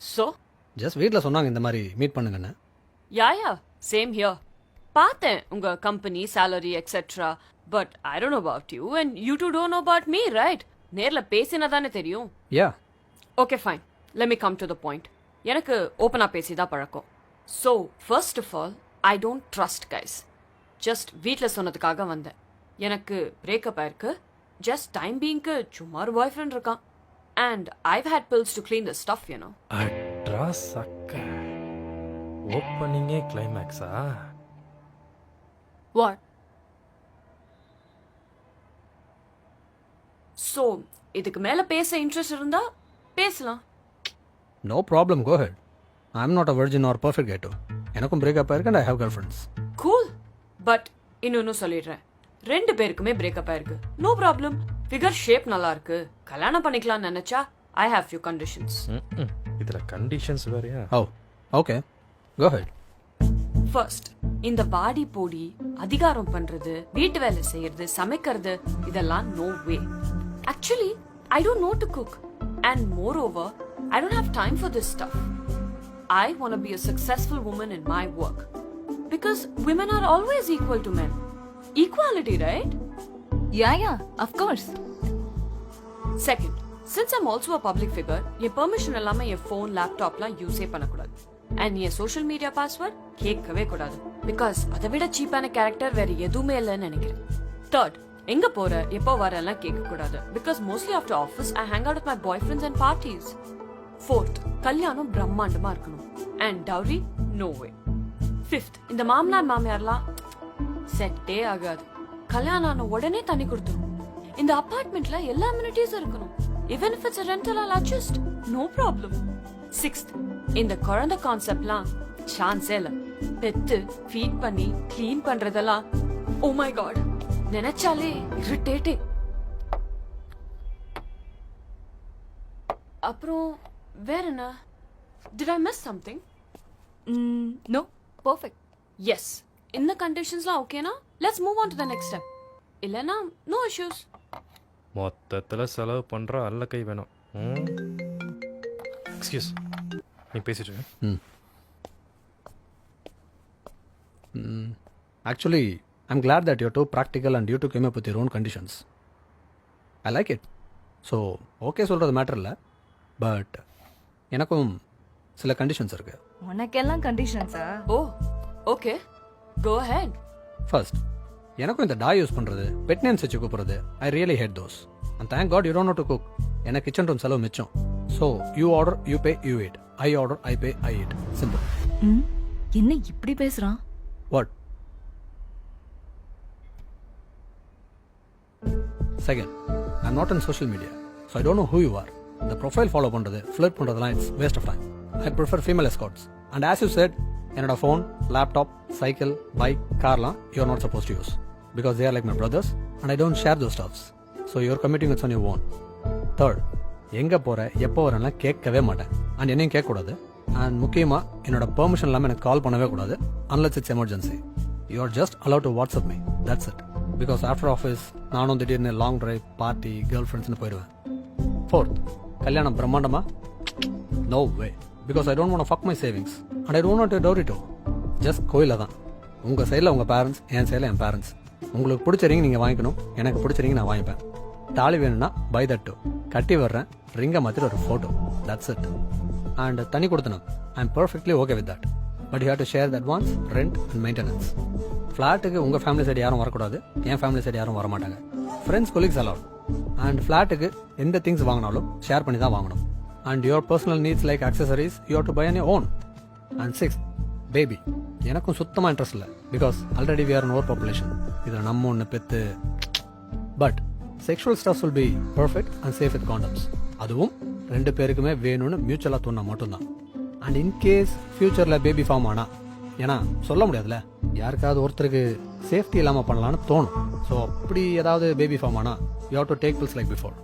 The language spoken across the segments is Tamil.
ஸோ ஜஸ்ட் வீட்டில் சொன்னாங்க இந்த மாதிரி மீட் பண்ணுங்கன்னு. யா யா சேம் ஹியர் பார்த்தேன் உங்க company salary etcetera but I don't about you and you do don't know about me right நேர்ல பேசினா தானே தெரியும். Yeah okay fine let me come to the point எனக்கு ஓப்பனாக பேசி தான் பழக்கம். So first of all I don't trust guys just வீட்டில் சொன்னதுக்காக வந்தேன். எனக்கு பிரேக்கப் ஆயிருக்கு. ஜஸ்ட் டைம் பீங்க்கு சும்மா ஒரு பாய் ஃப்ரெண்ட் இருக்கான். And I've had pills to clean the stuff you know அட்ரா சக்க ஓப்பனிங்கே கிளைமேக்ஸா வாட் ஸோ இதுக்கு மேலே பேச இன்ட்ரெஸ்ட் இருந்தா பேசலாம். No problem go ahead I am not a virgin or perfect கேட்டோ எனக்கும் பிரேக்கப் ஆயிருக்கு and I have girl friends cool but இன்னொன்னு சொல்லிடுறேன். ரெண்டு பேருக்குமே பிரேக்கப் ஆயிருக்கு. நோ ப்ராப்ளம் ஃபிகர் ஷேப் நல்லா இருக்கு கல்யாணம் பண்ணிக்கலாம்னு நினைச்சா ஐ ஹேவ் ஃபியூ கண்டிஷன்ஸ். இதுல கண்டிஷன்ஸ் வேறயா? Oh okay. Go ahead first இந்த பாடி போடி அதிகாரம் பண்றது வீட்டு வேலை செய்யறது சமைக்கிறது இதெல்லாம் no way actually I don't know to cook and moreover I don't have time for this stuff I want be a successful woman in my work because women are always equal to men. Equality right Yeah, yeah, of course. Second since I'm also a public figure N permission இல்லாம என் ஃபோன் லேப்டாப்லாம் யூஸே பண்ணக்கூடாது. அண்ட் என் சோஷியல் மீடியா பாஸ்வேர்ட் கேட்கவே கூடாது. பிகாஸ் அதை விட சீப்பான கேரக்டர் வேற எதுவுமே இல்லைன்னு நினைக்கிறேன். தேர்ட் எங்க போற எப்போ வரலாம் கேட்க கூடாது because mostly after office I hang out my boy friends and parties fourth கல்யாணம் பிரம்மாண்டமா இருக்கணும். And dowry no way fifth இந்த மாமனார் மாமியார்லாம் செட்டே ஆகாது. கல்யாணம் ஆன உடனே தண்ணி கொடுத்துரும் இந்த அபார்ட்மெண்ட்ல எல்லா அம்யூனிட்டிஸும் இருக்கணும். Even if it's rental all adjust no problem sixth இந்த குழந்தை கான்செப்ட்லாம் சான்ஸே இல்ல. பெத்து ஃபீட் பண்ணி க்ளீன் பண்றதெல்லாம் ஓ மை காட் நினைச்சாலே இரிட்டேட்டே அப்புறம் வேற என்ன? Did I miss something no, perfect. Yes இந்த கண்டிஷன்ஸ்லாம் ஓகேனா let's move on to the next step இல்லனா நோ இஷ்யூஸ் மொத்தத்துல செலவு பண்ற அல்ல கை வேணும். எக்ஸ்கியூஸ் நீ பேசிட்டு இரு. Actually I'm glad that you're too practical and you two came up with your own conditions. I like it. So okay சொல்கிறது மேட்டர் இல்லை. பட் எனக்கும் சில கண்டிஷன்ஸ் இருக்கு. உனக்கெல்லாம் கண்டிஷன்ஸா oh okay go ahead first எனக்கும் இந்த டா யூஸ் பண்ணுறது பெட் நேம்ஸ் வச்சு கூப்பிட்றது. I really hate those and thank God you don't know to cook எனக்கு கிச்சன் ரூம் செலவு மிச்சம். So you order you pay you eat. I order I pay I eat. Simple என்ன இப்படி பேசுறான்? What second I'm not in social media so I don't know who you are இந்த ப்ரொஃபைல் ஃபாலோ பண்ணுறது ஃப்ளிட் பண்ணுறதுலாம் it's waste of time I prefer female escorts and as you said என்னோட ஃபோன் லேப்டாப் சைக்கிள் பைக் கார்லாம் you are not suppose to use because are like my brothers and I don't share those stuffs. So you're committing it's on your own. Third எங்கே போகிற எப்போ வரேன்லாம் கேட்கவே மாட்டேன். அண்ட் என்னையும் கேட்கக்கூடாது. அண்ட் முக்கியமாக என்னோட பெர்மிஷன் இல்லாமல் எனக்கு கால் பண்ணவே கூடாது. Unless it's emergency you are just allowed to WhatsApp me that's it because after office நானும் திடீர்னு லாங் ட்ரைவ் பார்ட்டி கேர்ள் ஃப்ரெண்ட்ஸ்னு போயிடுவேன். ஃபோர்த் கல்யாணம் பிரம்மாண்டமா? No way because I don't want fuck my savings and I don't want dowry too just கோயிலில் தான். உங்கள் சைடில் உங்கள் பேரண்ட்ஸ் என் சைடில் என் பேரண்ட்ஸ் உங்களுக்கு பிடிச்ச ரிங் நீங்கள் வாங்கிக்கணும். எனக்கு பிடிச்ச ரிங் நான் வாங்கிப்பேன். தாலி வேணும்னா பை தட்டு கட்டி வர்றேன் ரிங்கை மாற்றிட்டு ஒரு ஃபோட்டோ தட்ஸ் இட் அண்ட் தனி கொடுத்தனம். I am perfectly okay with that but you have to share the advance rent and maintenance ஃப்ளாட்டுக்கு உங்கள் ஃபேமிலி சைடு யாரும் வரக்கூடாது. என் ஃபேமிலி சைடு யாரும் வர மாட்டாங்க ஃப்ரெண்ட்ஸ் கொலீக்ஸ் அலவுட் அண்ட் ஃப்ளாட்டுக்கு எந்த திங்ஸ் வாங்கினாலும் ஷேர் பண்ணி தான் வாங்கணும். And your personal needs like accessories you do buy on own and six baby எனக்கும் சுத்தமாக இன்ட்ரெஸ்ட் இல்லை. Because already we are overpopulation இதில் நம்ம ஒன்று பெற்று but sexual stuffs will be perfect and safe with condoms அதுவும் ரெண்டு பேருக்குமே வேணும்னு மியூச்சுவலாக தோணா மட்டும்தான். அண்ட் இன்கேஸ் ஃபியூச்சரில் பேபி ஃபார்ம் ஆனா ஏன்னா சொல்ல முடியாதுல்ல யாருக்காவது ஒருத்தருக்கு சேஃப்டி இல்லாமல் பண்ணலான்னு தோணும். ஸோ அப்படி ஏதாவது பேபி ஃபார்ம் ஆனால் you do take pills like before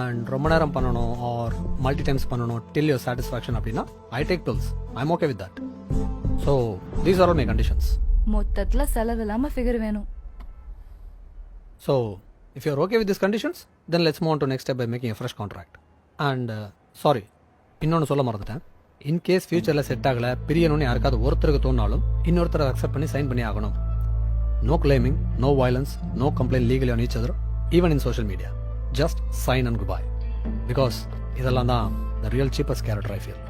and ரொம்ப நேரம் பண்ணணும் ஆர் மல்டி டைம்ஸ் பண்ணணும் டில் யோர் சாட்டிஸ்ஃபேக்ஷன் அப்படின்னா I take pills I'm okay with that so these are my conditions மொத்தத்துல செலவு இல்லாம ஃபிகர் வேணும். So, if you're okay with these conditions, then let's move on to next step by making a fresh contract. And, uh, sorry, இன்னொன்று சொல்ல மறந்துட்டேன். இன்கேஸ் ஃபியூச்சரில் செட் ஆகல பிரியணும்னு யாருக்காவது ஒருத்தருக்கு தோணாலும் இன்னொருத்தரை அக்செப்ட் பண்ணி சைன் பண்ணி ஆகணும். No claiming no violence no complaint legally on each other even in social media just sign and good bye because இதெல்லாம் தான் the real cheapest character I feel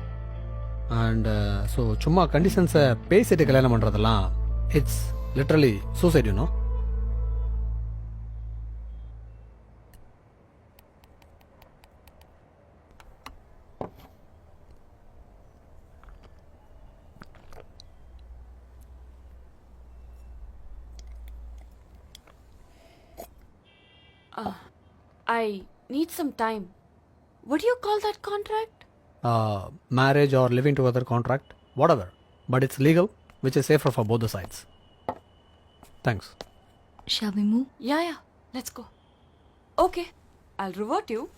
and so uh, சும்மா கண்டிஷன்ஸை பேசிட்டு கல்யாணம் பண்ணுறதெல்லாம் it's literally suicide you know I need some time. What do you call that contract? uh, marriage or living together contract, whatever. But it's legal, which is safer for both the sides. Thanks. Shall we move? Yeah, yeah. Let's go. Okay. I'll revert you.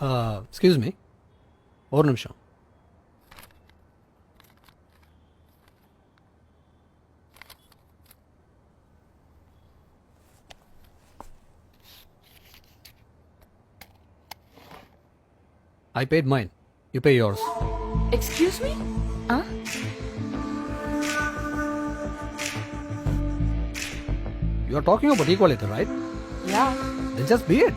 Uh, excuse me. ஒரு நிமிஷம் I paid mine. You pay yours. Excuse me? Huh? You are talking about equality, right? Yeah. Then just be it.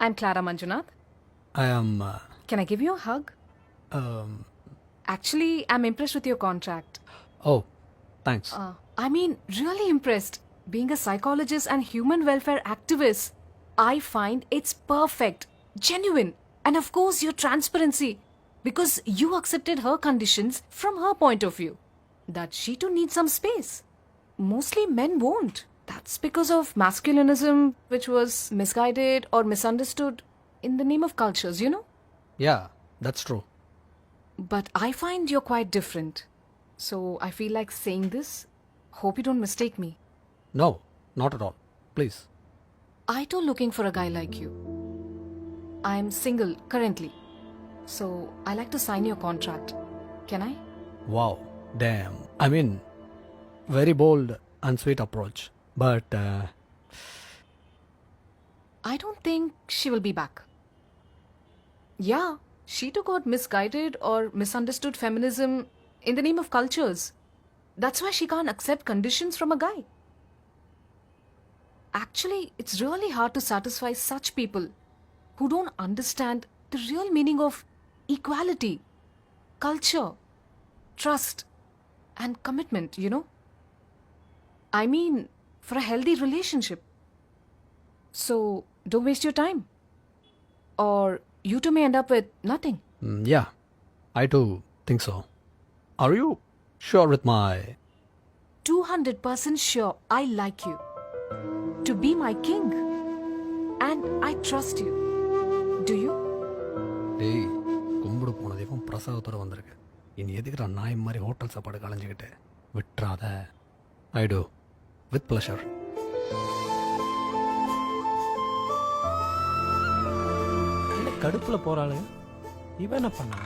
I'm Clara Manjunath. I am. Uh, Can I give you a hug? um, Actually, I'm impressed with your contract. oh, thanks. Uh, I mean, really impressed. Being a psychologist and human welfare activist, I find it's perfect, genuine, and of course, your transparency. Because you accepted her conditions from her point of view. That she too needs some space. Mostly men won't. That's because of masculinism, which was misguided or misunderstood in the name of cultures, you know? yeah, that's true. But I find you're quite different. So I feel like saying this. Hope you don't mistake me. No, not at all. Please. I too looking for a guy like you. I'm single currently. So I like to sign your contract. Can I? Wow, damn. I mean, very bold and sweet approach. But uh, I don't think she will be back. Yeah, she took out misguided or misunderstood feminism in the name of cultures. That's why she can't accept conditions from a guy. Actually, it's really hard to satisfy such people who don't understand the real meaning of equality, culture, trust, and commitment, you know? I mean, for a healthy relationship. So, don't waste your time. Or you two may end up with nothing. mm, yeah, I too think so. Are you sure with my. 200% sure I like you. To be my king. And I trust you. Do you? டேய் கும்பிடு போன தெய்வம் பிரசவத்தோட வந்திருக்கு இனி எதுக்குடா நாய் மாதிரி ஹோட்டல் சாப்பாடு களைஞ்சிக்கிட்டு விட்டுறாத ஐ டூ வித் ப்ளஷர் கடுப்புல போறாளுங்க இவன் என்ன பண்ணா?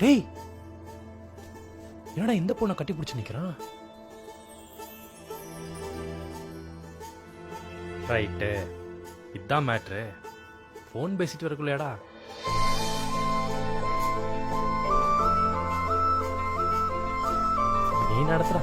டேய் என்னடா இந்த பொண்ணை கட்டி பிடிச்சி நிக்கிறான் ரைட்டு. இதான் மேட்ரு. ஃபோன் பேசிட்டு வரக்குள்ளேடா. நீ நடத்துற